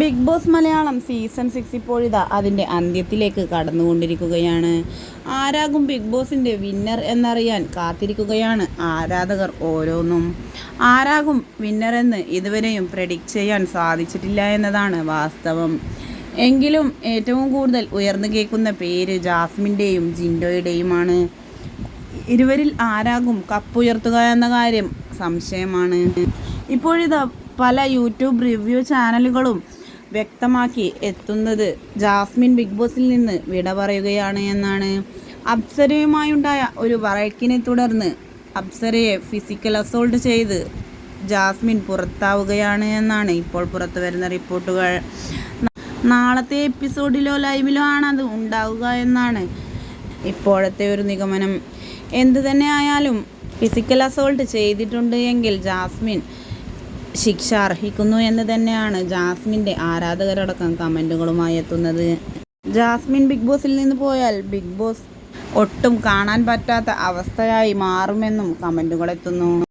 Big Boss Malayalam season six ഇപ്പോഴിതാ അതിന്റെ അന്ത്യത്തിലേക്ക് കടന്നുകൊണ്ടിരിക്കുകയാണ്. ആരാകും big ബോസിന്റെ വിന്നർ എന്നറിയാൻ കാത്തിരിക്കുകയാണ് ആരാധകർ ഓരോന്നും. ആരാകും വിന്നർ എന്ന് ഇതുവരെയും പ്രഡിക്റ്റ് ചെയ്യാൻ സാധിച്ചിട്ടില്ല എന്നതാണ് വാസ്തവം. എങ്കിലും ഏറ്റവും കൂടുതൽ ഉയർന്നു കേൾക്കുന്ന പേര് ജാസ്മിന്റെയും ജിൻഡോയുടെയുമാണ്. ഇരുവരിൽ ആരാകും കപ്പുയർത്തുക എന്ന കാര്യം സംശയമാണ്. ഇപ്പോഴിതാ പല യൂട്യൂബ് റിവ്യൂ ചാനലുകളും വ്യക്തമാക്കി എത്തുന്നത് ജാസ്മിൻ ബിഗ് ബോസിൽ നിന്ന് വിട പറയുകയാണ് എന്നാണ്. അപ്സരയുമായുണ്ടായ ഒരു വഴക്കിനെ തുടർന്ന് അപ്സരയെ ഫിസിക്കൽ അസോൾട്ട് ചെയ്ത് ജാസ്മിൻ പുറത്താവുകയാണ് എന്നാണ് ഇപ്പോൾ പുറത്തു വരുന്ന റിപ്പോർട്ടുകൾ. നാളത്തെ എപ്പിസോഡിലോ ലൈവിലോ ആണ് അത് ഉണ്ടാവുക എന്നാണ് ഇപ്പോഴത്തെ ഒരു നിഗമനം. എന്തു തന്നെ ആയാലും ഫിസിക്കൽ അസോൾട്ട് ചെയ്തിട്ടുണ്ട് എങ്കിൽ ജാസ്മിൻ ശിക്ഷ അർഹിക്കുന്നു എന്ന് തന്നെയാണ് ജാസ്മിന്റെ ആരാധകരടക്കം കമന്റുകളുമായി എത്തുന്നത്. ജാസ്മിൻ ബിഗ് ബോസിൽ നിന്ന് പോയാൽ ബിഗ് ബോസ് ഒട്ടും കാണാൻ പറ്റാത്ത അവസ്ഥയായി മാറുമെന്നും കമന്റുകൾ എത്തുന്നു.